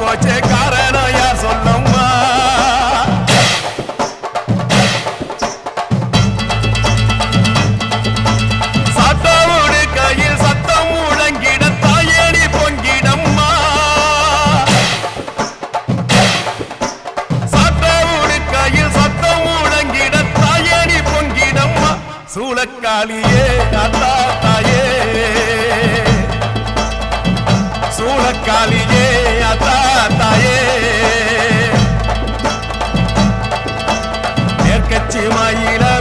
போச்சே காரணம் யார் சொல்லம்மா? சட்டவோடு கையில் சத்தம் முழங்கிட தாயடி பொங்கிடம்மா. சட்டவோடு கையில் சத்தம் முழங்கிட தாயடி பொங்கிடம்மா. சூளக்காளியே அத்தா தாயே. மயிலா.